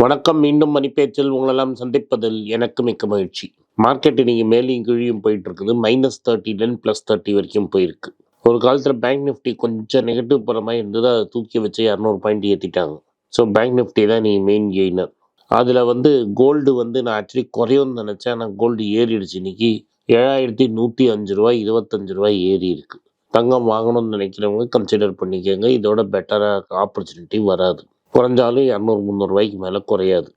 வணக்கம். மீண்டும் மணிப்பேச்சில் உங்களெல்லாம் சந்திப்பதில் எனக்கு மிக்க மகிழ்ச்சி. மார்க்கெட் இன்னைக்கு மேலேயும் கீழியும் போயிட்டு இருக்குது மைனஸ் தேர்ட்டிலேருந்து ப்ளஸ் தேர்ட்டி வரைக்கும் போயிருக்கு. ஒரு காலத்தில் பேங்க் நிஃப்டி கொஞ்சம் நெகட்டிவ் போகிற மாதிரி இருந்தது. அதை தூக்கி வச்சு இரநூறு பாயிண்ட் ஏற்றிட்டாங்க ஸோ பேங்க் நிஃப்டி தான் நீ மெயின் கெய்னர் அதில் வந்து கோல்டு வந்து நான் ஆக்சுவலி குறையும்னு நினச்சேன். ஆனால் கோல்டு ஏறிடுச்சு இன்னைக்கு. ஏழாயிரத்தி நூற்றி அஞ்சு ரூபாய் இருபத்தஞ்சு ரூபாய் ஏறி இருக்குது தங்கம் வாங்கணும்னு நினைக்கிறவங்க கன்சிடர் பண்ணிக்கோங்க. இதோட பெட்டராக ஆப்பர்ச்சுனிட்டி வராது. குறைஞ்சாலும் இரநூறு முந்நூறுரூவாய்க்கு மேலே குறையாது.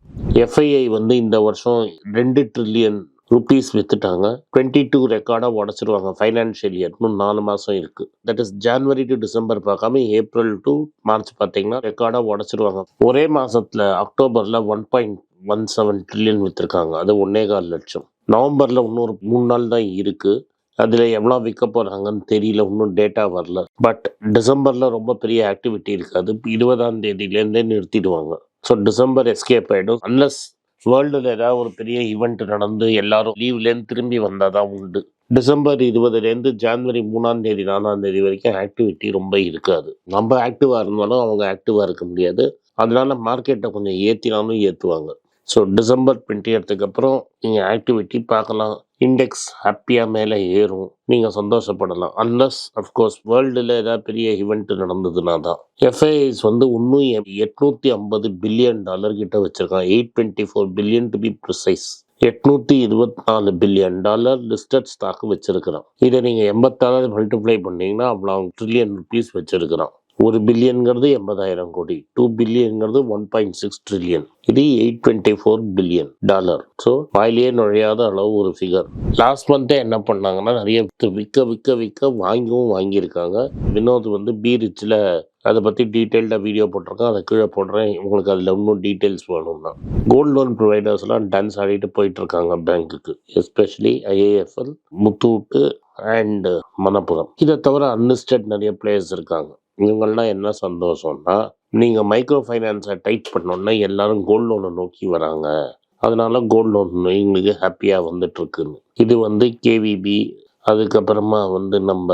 எஃப்ஐஐ வந்து இந்த வருஷம் ரெண்டு ட்ரில்லியன் ருபீஸ் வித்துட்டாங்க. டுவெண்ட்டி டூ ரெக்கார்டாக உடச்சிருவாங்க. ஃபைனான்ஷியல் இயர் இன்னும் நாலு மாதம் இருக்குது that is January to December பார்க்காம ஏப்ரல் டு மார்ச் பார்த்தீங்கன்னா ரெக்கார்டாக உடச்சிருவாங்க. ஒரே மாதத்தில் அக்டோபரில் one point one seven trillion விற்றுருக்காங்க அது ஒன்னே கால் லட்சம். நவம்பரில் இன்னொரு மூணு நாள் தான் இருக்குது அதில் எவ்வளோ விற்க போகிறாங்கன்னு தெரியல இன்னும் டேட்டா வரல. பட் டிசம்பரில் ரொம்ப பெரிய ஆக்டிவிட்டி இருக்காது. இருபதாம் தேதியிலேருந்தே நிறுத்திடுவாங்க. ஸோ டிசம்பர் எஸ்கேப் ஆகிடும் அன்லஸ் வேர்ல்டில் ஏதாவது ஒரு பெரிய ஈவெண்ட் நடந்து எல்லாரும் லீவ்லேருந்து திரும்பி வந்தால் தான் உண்டு. டிசம்பர் இருபதுலேருந்து ஜான்வரி மூணாம் தேதி நாலாம் தேதி வரைக்கும் ஆக்டிவிட்டி ரொம்ப இருக்காது. நம்ம ஆக்டிவாக இருந்தாலும் அவங்க ஆக்டிவாக இருக்க முடியாது. அதனால மார்க்கெட்டை கொஞ்சம் ஏற்றினாலும் ஏற்றுவாங்க ஸோ டிசம்பர் டுவெண்ட்டி எடுத்ததுக்கப்புறம் நீங்கள் ஆக்டிவிட்டி பார்க்கலாம். இண்டெக்ஸ் ஹாப்பியாக மேலே ஏறும். நீங்கள் சந்தோஷப்படலாம். அன்லஸ் அஃப்கோர்ஸ் வேர்ல்டில் ஏதாவது பெரிய இவெண்ட் நடந்ததுன்னா தான். எஃப்ஐஐஸ் வந்து இன்னும் எட்நூற்றி ஐம்பது பில்லியன் டாலர் கிட்ட வச்சுருக்கான். Eight twenty four billion to be precise எட்நூற்றி இருபத்தி நாலு பில்லியன் டாலர் லிஸ்டட் ஸ்டாக் வச்சிருக்கிறான். இதை நீங்கள் எண்பத்தாறு மல்டிப்ளை பண்ணீங்கன்னா அவ்வளோ ட்ரில்லியன் ருபீஸ் வச்சிருக்கிறான். ஒரு பில்லியன்கிறது எண்பதாயிரம் கோடி. டூ பில்லியன்கிறது ஒன் பாயிண்ட் சிக்ஸ் ட்ரில்லியன் இது eight twenty four billion dollar so வாயிலேயே நுழையாத அளவு ஒரு ஃபிகர் லாஸ்ட் மந்த்தே என்ன பண்ணாங்கன்னா நிறைய விற்க விற்க விற்க வாங்கியும் வாங்கியிருக்காங்க. வினோத் வந்து பி ரிச்சில் அதை பற்றி டீட்டெயில்டாக வீடியோ போட்டிருக்கேன். அதை கீழே போடுறேன். உங்களுக்கு அதில் இன்னும் டீட்டெயில்ஸ் வேணும்னா. கோல்டு லோன் ப்ரொவைடர்ஸ்லாம் டான்ஸ் ஆடிட்டு போயிட்டுருக்காங்க பேங்க்குக்கு especially IIFL Muthoot and Manappuram இதை தவிர அன்லிஸ்டட் நிறைய பிளேயர்ஸ் இருக்காங்க. இவங்கள்லாம் என்ன சந்தோஷம்னா நீங்கள் மைக்ரோ ஃபைனான்ஸை டைட் பண்ணோன்னா எல்லாரும் கோல்டு லோனை நோக்கி வராங்க. அதனால கோல்டு லோன் எங்களுக்கு ஹாப்பியாக வந்துட்டுருக்குன்னு. இது வந்து கேவிபி அதுக்கப்புறமா வந்து நம்ம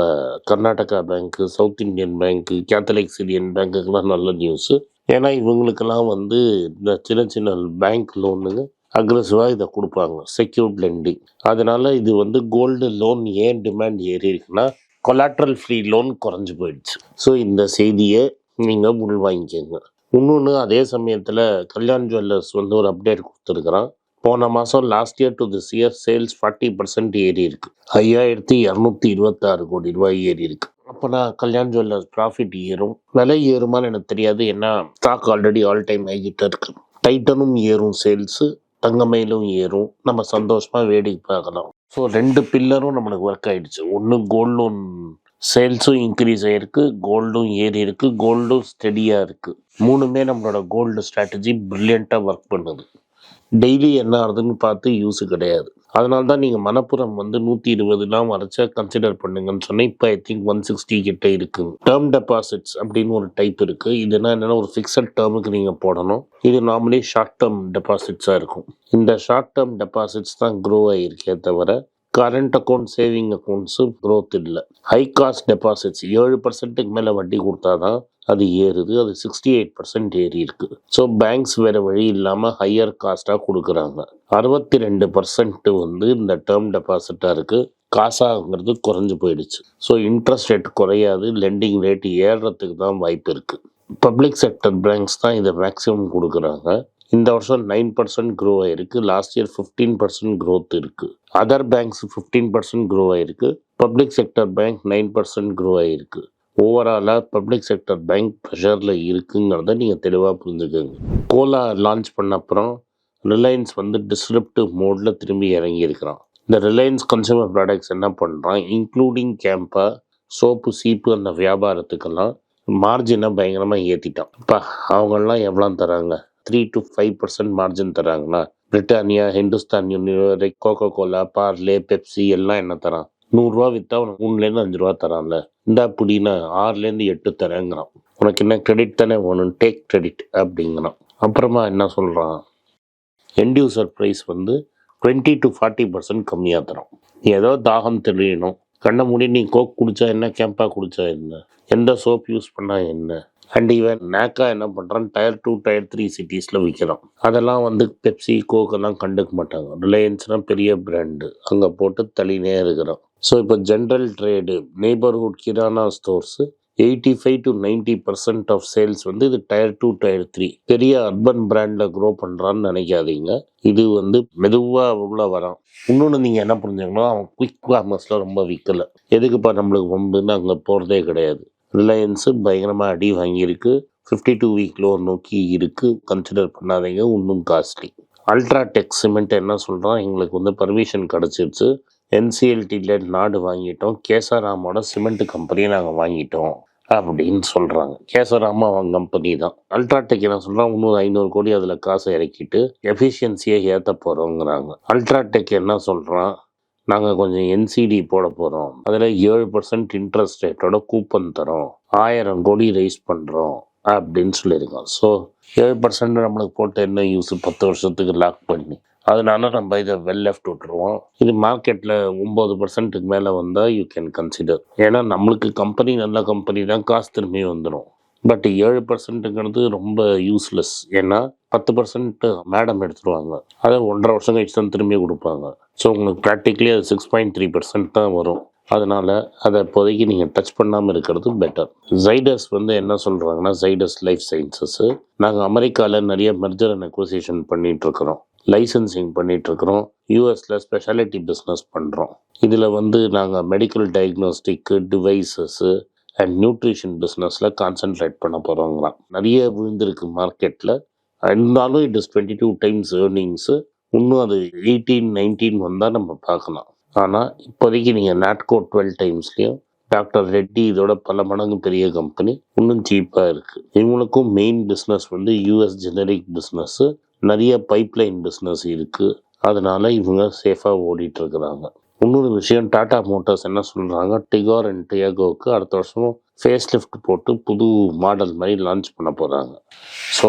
Karnataka bank South Indian bank Catholic Syrian பேங்க்குக்கெல்லாம் நல்ல நியூஸு ஏன்னா இவங்களுக்கெல்லாம் வந்து இந்த சின்ன சின்ன பேங்க் லோனுங்க அக்ரெசிவாக இதை கொடுப்பாங்க செக்யூர்ட் லெண்டிங் அதனால இது வந்து கோல்டு லோன் ஏன் டிமாண்ட் ஏறி இருக்குன்னா கொலாட்ரல் ஃப்ரீ லோன் குறைஞ்சி போயிடுச்சு. ஸோ இந்த செய்தியை நீங்கள் உள்வாங்கிக்கோங்க இன்னொன்று அதே சமயத்தில் கல்யாண் ஜுவல்லர்ஸ் வந்து ஒரு அப்டேட் கொடுத்துருக்குறான். போன மாதம் last year to this year sales forty percent ஏறி இருக்கு. ஐயாயிரத்தி இரநூத்தி இருபத்தாறு கோடி ரூபாய் ஏறி இருக்கு. அப்போனா கல்யாண் ஜுவல்லர்ஸ் ப்ராஃபிட் ஏறும். விலை ஏறுமான்னு எனக்கு தெரியாது. ஏன்னா ஸ்டாக் ஆல்ரெடி ஆல் டைம் ஆகிட்டு இருக்கு. டைட்டனும் ஏறும் சேல்ஸு தங்கமயிலும் ஏறும். நம்ம சந்தோஷமாக வேடிக்கை பார்க்கலாம். ஸோ ரெண்டு பில்லரும் நம்மளுக்கு ஒர்க் ஆயிடுச்சு. ஒன்று கோல்டு லோன் சேல்ஸும் இன்க்ரீஸ் ஆகிருக்கு கோல்டும் ஏறி இருக்கு கோல்டும் ஸ்டெடியாக இருக்குது மூணுமே நம்மளோட கோல்டு ஸ்ட்ராட்டஜி ப்ரில்லியண்ட்டாக ஒர்க் பண்ணுது. டெய்லி என்ன ஆகுதுன்னு பார்த்து யூஸு கிடையாது. அதனால தான் நீங்கள் மணப்புறம் வந்து நூற்றி இருபதுலாம் வரைச்சா கன்சிடர் பண்ணுங்கன்னு சொன்னேன். இப்போ ஐ திங்க் ஒன் சிக்ஸ்டி கிட்ட இருக்குது டேர்ம் டெபாசிட்ஸ் அப்படின்னு ஒரு டைப் இருக்குது இதுனா என்னென்னா ஒரு ஃபிக்ஸட் டேர்முக்கு நீங்கள் போடணும். இது நார்மலி ஷார்ட் டேர்ம் டெபாசிட்ஸாக இருக்கும். இந்த ஷார்ட் டேர்ம் டெபாசிட்ஸ் தான் க்ரோ ஆகிருக்கே தவிர current account saving accounts growth இல்லை. ஹை காஸ்ட் டெபாசிட்ஸ் ஏழு பர்சன்ட்டுக்கு மேலே வட்டி கொடுத்தா தான் அது ஏறுது அது சிக்ஸ்டி எயிட் பர்சன்ட் ஏறி இருக்குது ஸோ பேங்க்ஸ் வேறு வழி இல்லாமல் ஹையர் காஸ்ட்டாக கொடுக்குறாங்க. அறுபத்தி ரெண்டு பர்சன்ட்டு வந்து இந்த டேர்ம் டெபாசிட்டாக இருக்குது காசாங்கிறது குறைஞ்சி போயிடுச்சு. ஸோ இன்ட்ரெஸ்ட் ரேட் குறையாது லெண்டிங் ரேட் ஏறுறதுக்கு தான் வாய்ப்பு இருக்குது பப்ளிக் செக்டர் பேங்க்ஸ் தான் இதை மேக்ஸிமம் கொடுக்குறாங்க. இந்த வருஷம் நைன் பர்சன்ட் க்ரோ ஆயிருக்கு. Last year fifteen percent growth இருக்குது other banks fifteen percent grow ஆயிருக்கு. Public sector bank nine percent grow ஆயிருக்கு. ஓவராலாக பப்ளிக் செக்டர் பேங்க் ப்ரெஷரில் இருக்குங்கிறத நீங்கள் தெளிவாக புரிஞ்சுக்கோங்க. கோலா லான்ச் பண்ண அப்புறம் ரிலையன்ஸ் வந்து டிஸ்கிரிப்டிவ் மோடில் திரும்பி இறங்கியிருக்கிறான். இந்த ரிலையன்ஸ் கன்சூமர் ப்ராடக்ட்ஸ் என்ன பண்ணுறான் இன்க்ளூடிங் கேம்பா சோப்பு சீப்பு அந்த வியாபாரத்துக்கெல்லாம் மார்ஜினை பயங்கரமாக ஏற்றிட்டான் இப்போ அவங்கெல்லாம் எவ்வளோ தராங்க? Three to five percent margin தராங்கண்ணா Britannia Hindustan Unilever Coca Cola Parle Pepsi எல்லாம் என்ன தரான்? நூறுரூவா விற்றா உனக்கு மூணுலேருந்து அஞ்சு ரூபா தரான்ல. இந்தா புடினா ஆறுலேருந்து எட்டு தரேங்கிறான். உனக்கு என்ன கிரெடிட் தானே வேணும்? டேக் கிரெடிட் அப்படிங்கிறான். அப்புறமா என்ன சொல்கிறான் என்டியூசர் ப்ரைஸ் வந்து டுவெண்ட்டி டு ஃபார்ட்டி பர்சன்ட் கம்மியாக தரும். ஏதோ தாகம் தெரியணும். கண்ணை மூடி நீ கோக் குடித்தா என்ன? கேம்பாக குடித்தா என்ன? எந்த சோப் யூஸ் பண்ணால் என்ன? அண்ட் இவன் நேக்கா என்ன பண்ணுறான் டயர் டூ டயர் த்ரீ சிட்டிஸில் விற்கிறான் அதெல்லாம் வந்து பெப்சி கோக்கெல்லாம் கண்டுக்க மாட்டாங்க. ரிலையன்ஸ்னால் பெரிய பிராண்டு அங்கே போட்டு தள்ளினே இருக்கிறோம் ஸோ இப்போ general trade neighbourhood kirana stores eighty five to ninety percent of sales வந்து இது டயர் டூ டயர் த்ரீ பெரிய அர்பன் பிராண்டில் க்ரோ பண்ணுறான்னு நினைக்காதீங்க. இது வந்து மெதுவாக உள்ள வரான். இன்னொன்று நீங்கள் என்ன புரிஞ்சுக்கணும்? அவன் குயிக் காமர்ஸில் ரொம்ப விற்கலை எதுக்குப்பா நம்மளுக்கு வம்புன்னு அங்கே போகிறதே கிடையாது. ரிலையன்ஸு பயங்கரமாக அடி வாங்கியிருக்கு. ஃபிஃப்டி டூ வீக் நோக்கி இருக்குது கன்சிடர் பண்ணாதீங்க. இன்னும் காஸ்ட்லி அல்ட்ரா டெக் சிமெண்ட் என்ன சொல்கிறான் எங்களுக்கு வந்து பர்மிஷன் கிடச்சிருச்சு. என்சிஎல்டியில் நாடு வாங்கிட்டோம். கேசராமோட சிமெண்ட் கம்பெனியை நாங்கள் வாங்கிட்டோம் அப்படின்னு சொல்கிறாங்க கேசராமா அவங்க கம்பெனி தான் அல்ட்ராடெக் என்ன சொல்கிறாங்க இன்னொரு ஐநூறு கோடி அதில் காசை இறக்கிட்டு எஃபிஷியன்சியை ஏற்ற போகிறோங்கிறாங்க அல்ட்ராடெக் என்ன சொல்கிறான் நாங்கள் கொஞ்சம் என்சிடி போட போகிறோம் அதில் ஏழு பர்சன்ட் இன்ட்ரெஸ்ட் ரேட்டோட கூப்பன் தரோம். ஆயிரம் கோடி ரைஸ் பண்ணுறோம் அப்படின்னு சொல்லியிருக்கோம் ஸோ ஏழு பர்சன்ட் நம்மளுக்கு போட்டு என்ன யூஸ் பத்து வருஷத்துக்கு லாக் பண்ணி. அதனால நம்ம இதை வெல் லெஃப்ட் விட்டுருவோம். இது மார்க்கெட்டில் ஒம்பது பர்சன்ட்டுக்கு மேலே வந்தால் யூ கேன் கன்சிடர் ஏன்னா நம்மளுக்கு கம்பெனி நல்ல கம்பெனி தான் காசு திரும்பி வந்துடும் பட் ஏழு பர்சன்ட்டுங்கிறது ரொம்ப யூஸ்லெஸ் ஏன்னா பத்து பர்சன்ட் மேடம் எடுத்துருவாங்க. அதை ஒன்றரை வருஷம் கழிச்சு தான் திரும்பி கொடுப்பாங்க. ஸோ உங்களுக்கு ப்ராக்டிக்கலி அது சிக்ஸ் பாயிண்ட் த்ரீ பர்சன்ட் தான் வரும். அதனால் அதை இப்போதைக்கு நீங்கள் டச் பண்ணாமல் இருக்கிறது பெட்டர் ஜைடஸ் வந்து என்ன சொல்கிறாங்கன்னா ஜைடஸ் லைஃப் சயின்சஸ்ஸு நாங்கள் அமெரிக்காவில் நிறைய மெர்ஜர் அண்ட் அக்வசிஷன் பண்ணிகிட்ருக்குறோம் லைசன்சிங் பண்ணிகிட்ருக்குறோம் யூஎஸில் ஸ்பெஷாலிட்டி பிஸ்னஸ் பண்ணுறோம் இதில் வந்து நாங்கள் medical diagnostic devices and nutrition பிஸ்னஸில் கான்சென்ட்ரேட் பண்ண போகிறோங்கிறான் நிறைய விழுந்திருக்கு மார்க்கெட்டில் இருந்தாலும் it is twenty two times earnings இன்னும் அது எயிட்டீன் நைன்டீன் வந்தால் நம்ம பார்க்கலாம். ஆனால் இப்போதைக்கு நீங்கள் நாட்கோ டுவெல் டைம்ஸ்லேயும் டாக்டர் ரெட்டி இதோட பல மடங்கு பெரிய கம்பெனி இன்னும் சீப்பாக இருக்குது இவங்களுக்கும் மெயின் பிஸ்னஸ் வந்து யூஎஸ் ஜெனரிக் பிஸ்னஸ்ஸு நிறைய பைப்லைன் பிஸ்னஸ் இருக்குது அதனால இவங்க சேஃபாக ஓடிட்டுருக்குறாங்க. இன்னொரு விஷயம் டாடா மோட்டார்ஸ் என்ன சொல்கிறாங்க டிகார் அண்ட் டியாகோவுக்கு அடுத்த வருஷம் ஃபேஸ் லிஃப்ட் போட்டு புது மாடல் மாதிரி லான்ச் பண்ண போகிறாங்க ஸோ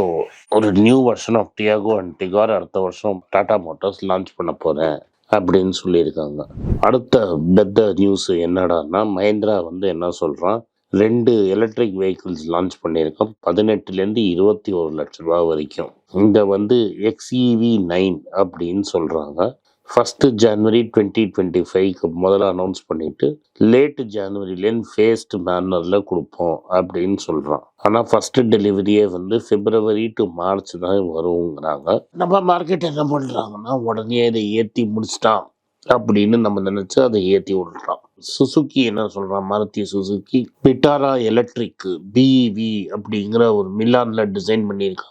ஒரு new version of Tiago and Tigor அடுத்த வருஷம் டாடா மோட்டார்ஸ் லான்ச் பண்ண போகிறேன் அப்படின்னு சொல்லியிருக்காங்க. அடுத்த பெத்த நியூஸ் என்னடான்னா மஹேந்திரா வந்து என்ன சொல்கிறான் ரெண்டு எலக்ட்ரிக் வெஹிக்கிள்ஸ் லான்ச் பண்ணியிருக்கோம் பதினெட்டுலேருந்து இருபத்தி ஒரு லட்ச ரூபா வரைக்கும். இந்த வந்து எக்ஸ்இவி நைன் அப்படின்னு சொல்கிறாங்க ஃபஸ்ட்டு ஜான்வரி டுவெண்ட்டி டுவெண்ட்டி ஃபைவ்க்கு முதல்ல அனௌன்ஸ் பண்ணிவிட்டு லேட் ஜான்வரிலேருந்து ஃபேஸ்ட் மேனரில் கொடுப்போம் அப்படின்னு சொல்கிறான் ஆனால் ஃபஸ்ட்டு டெலிவரியே வந்து பிப்ரவரி டு மார்ச் தான் வருங்கிறாங்க. நம்ம மார்க்கெட் என்ன பண்ணுறாங்கன்னா உடனே இதை ஏற்றி முடிச்சிட்டான் அப்படின்னு நம்ம நினச்சி அதை ஏற்றி விடுறான். சுசுக்கி என்ன சொல்கிறான் Maruti Suzuki Vitara electric BEV அப்படிங்கிற ஒரு மிலானில் டிசைன் பண்ணியிருக்காங்க.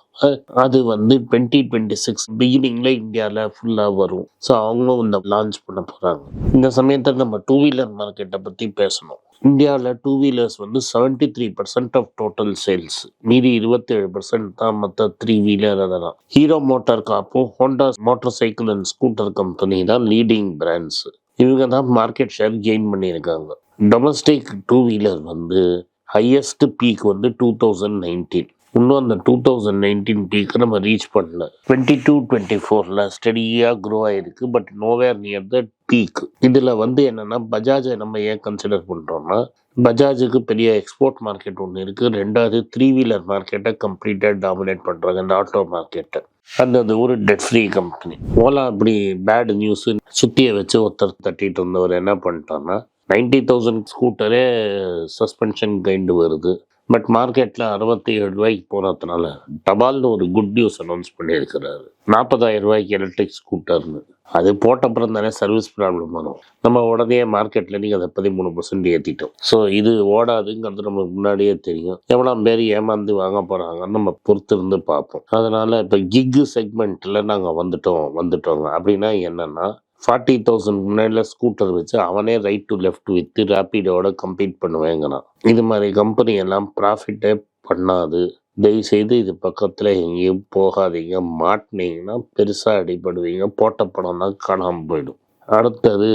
அது வந்து டுவெண்ட்டி டுவெண்ட்டி சிக்ஸ் பிகினிங்கில் இந்தியாவில் ஃபுல்லாக வரும். ஸோ அவங்களும் இந்த லான்ச் பண்ண போகிறாங்க இந்த சமயத்தில் நம்ம டூ வீலர் மார்க்கெட்டை பற்றி பேசணும். இந்தியாவில் டூ வீலர்ஸ் வந்து seventy three percent of total sales மீதி இருபத்தேழு பர்சன்ட் தான் மற்ற த்ரீ வீலர் அதெல்லாம். Hero motor காப்பும் Honda motor cycle and scooter company தான் லீடிங் பிராண்ட்ஸ் இவங்க தான் மார்க்கெட் ஷேர் கெயின் பண்ணியிருக்காங்க. டொமஸ்டிக் டூ வீலர் வந்து ஹையஸ்ட் பீக் வந்து டூ தௌசண்ட் நைன்டீன் இன்னும் அந்த டூ தௌசண்ட் நைன்டீன் பீக்கு நம்ம ரீச் பண்ணல. டுவெண்ட்டி டூ டுவெண்ட்டி ஃபோரில் ஸ்டடியாக க்ரோ ஆகிருக்கு but nowhere near the peak இதில் வந்து என்னென்னா பஜாஜை நம்ம ஏன் கன்சிடர் பண்ணுறோம்னா பஜாஜுக்கு பெரிய எக்ஸ்போர்ட் மார்க்கெட் ஒன்று இருக்குது ரெண்டாவது த்ரீ வீலர் மார்க்கெட்டை கம்ப்ளீட்டாக டாமினேட் பண்ணுறாங்க இந்த ஆட்டோ மார்க்கெட்டை அந்த அது ஒரு டெட் ஃப்ரீ கம்பெனி ஓலா அப்படி பேட் நியூஸு சுற்றியை வச்சு ஒருத்தர் தட்டிட்டு இருந்தவர் என்ன பண்ணிட்டோன்னா நைன்டி தௌசண்ட் ஸ்கூட்டரே சஸ்பென்ஷன் கைண்டு வருது. பட் மார்க்கெட்டில் அறுபத்தி ஏழு ரூபாய்க்கு போகிறதுனால டபால்னு ஒரு குட் நியூஸ் அனௌன்ஸ் பண்ணியிருக்கிறாரு. நாற்பதாயிரம் ரூபாய்க்கு எலக்ட்ரிக் ஸ்கூட்டர்னு அது போட்டப்புறம் தானே சர்வீஸ் ப்ராப்ளம் வரும். நம்ம உடனே மார்க்கெட்டில் நீங்கள் அதை பதிமூணு பர்சன்ட் ஏற்றிட்டோம் ஸோ இது ஓடாதுங்கிறது நமக்கு முன்னாடியே தெரியும். எவ்வளோ பேர் ஏமாந்து வாங்க போகிறாங்கன்னு நம்ம பொறுத்து இருந்து பார்ப்போம். அதனால் இப்போ கிக்கு செக்மெண்ட்டில் நாங்கள் வந்துட்டோம் வந்துட்டோங்க. அப்படின்னா என்னென்னா ஃபார்ட்டி தௌசண்ட் முன்னாடியில் ஸ்கூட்டர் வச்சு அவனே ரைட் டு லெஃப்ட் விற்று ரேப்பிடோட கம்பீட் பண்ணுவேங்கிறான் இது மாதிரி கம்பெனி எல்லாம் ப்ராஃபிட்டே பண்ணாது. தயவுசெய்து இது பக்கத்தில் எங்கேயும் போகாதீங்க. மாட்டினீங்கன்னா பெருசாக அடிபடுவீங்க. போட்ட படம் தான் காணாமல் போயிடும். அடுத்தது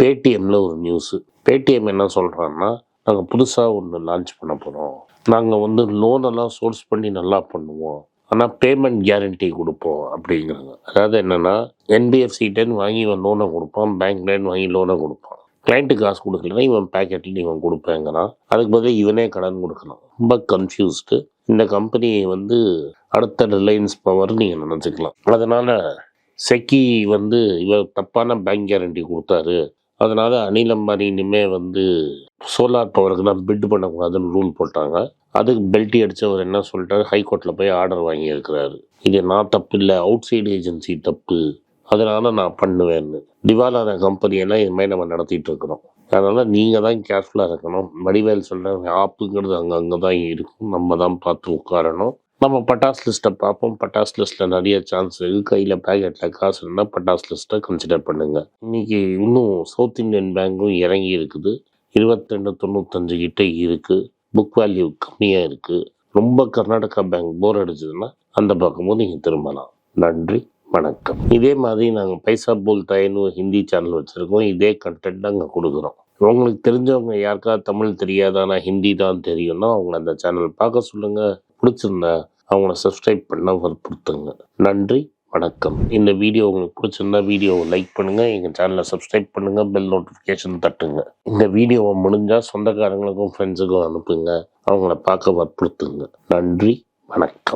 பேடிஎம்மில் ஒரு நியூஸு பேடிஎம் என்ன சொல்கிறான்னா நாங்கள் புதுசாக ஒன்று லான்ச் பண்ண போகிறோம் நாங்கள் வந்து லோனெல்லாம் சோர்ஸ் பண்ணி நல்லா பண்ணுவோம். ஆனால் பேமெண்ட் கேரண்டி கொடுப்போம் அப்படிங்கிறது அதாவது என்னென்னா என்பிஎஃப்சிட்டேன்னு வாங்கி இவன் லோனை கொடுப்பான் பேங்க்லேருந்து வாங்கி லோனை கொடுப்பான். கிளைண்ட்டு காசு கொடுக்கலன்னா இவன் பேக்கெட்டில் இவன் கொடுப்பேங்கிறான். அதுக்கு பதிலாக இவனே கடன் கொடுக்கணும். ரொம்ப கன்ஃபியூஸ்டு இந்த கம்பெனியை வந்து அடுத்த ரிலையன்ஸ் பவர் நீங்கள் நினச்சிக்கலாம். அதனால் செக்கி வந்து இவர் தப்பான பேங்க் கேரண்டி கொடுத்தாரு. அதனால் அனில் அம்பானி இனிமே வந்து சோலார் பவருக்கு தான் பிட் பண்ணக்கூடாதுன்னு ரூல் போட்டாங்க. அதுக்கு பெல்ட்டி அடித்தவர் என்ன சொல்லிட்டாரு? ஹைகோர்ட்டில் போய் ஆர்டர் வாங்கியிருக்கிறாரு. இது நான் தப்பு இல்லை அவுட் சைடு ஏஜென்சி தப்பு. அதனால நான் பண்ணுவேன்னு. திவாலான கம்பெனியெல்லாம் இது மாதிரி நம்ம நடத்திட்டு இருக்கிறோம். அதனால் நீங்கள் தான் கேர்ஃபுல்லாக இருக்கணும். வடிவேல் சொல்கிறாங்க ஆப்புங்கிறது அங்கே அங்கே தான் இருக்கும். நம்ம தான் பார்த்து உட்காரணும். நம்ம பட்டாஸ் லிஸ்ட்டை பார்ப்போம். பட்டாஸ் லிஸ்ட்டில் நிறைய சான்ஸ் இருக்குது கையில் பேக்கெட்டில் காசு இருந்தால் பட்டாஸ் லிஸ்ட்டை கன்சிடர் பண்ணுங்கள் இன்றைக்கி இன்னும் சவுத் இந்தியன் பேங்க்கும் இறங்கி இருக்குது. இருபத்தெண்டு தொண்ணூத்தஞ்சு கிட்டே இருக்குது புக் வேல்யூ கம்மியாக இருக்குது ரொம்ப கர்நாடகா பேங்க் போர் அடிச்சதுன்னா அந்த பக்கமும் நீங்கள் திரும்பலாம். நன்றி வணக்கம். இதே மாதிரி நாங்கள் பைசா போல் தயனு ஹிந்தி சேனல் வச்சுருக்கோம். இதே கண்டென்ட் நாங்கள் கொடுக்குறோம். உங்களுக்கு தெரிஞ்சவங்க யாருக்காவது தமிழ் தெரியாதானா ஹிந்தி தான் தெரியும்னா அவங்களை அந்த சேனல் பார்க்க சொல்லுங்கள் பிடிச்சிருந்தா அவங்கள சப்ஸ்கிரைப் பண்ண வற்புறுத்துங்க. நன்றி வணக்கம். இந்த வீடியோ உங்களுக்கு பிடிச்சிருந்தா வீடியோவை லைக் பண்ணுங்கள் எங்கள் சேனலை சப்ஸ்கிரைப் பண்ணுங்கள் பெல் நோட்டிஃபிகேஷன் தட்டுங்க. இந்த வீடியோவை முடிஞ்சால் சொந்தக்காரங்களுக்கும் ஃப்ரெண்ட்ஸுக்கும் அனுப்புங்க அவங்கள பார்க்க வற்புறுத்துங்க. நன்றி வணக்கம்.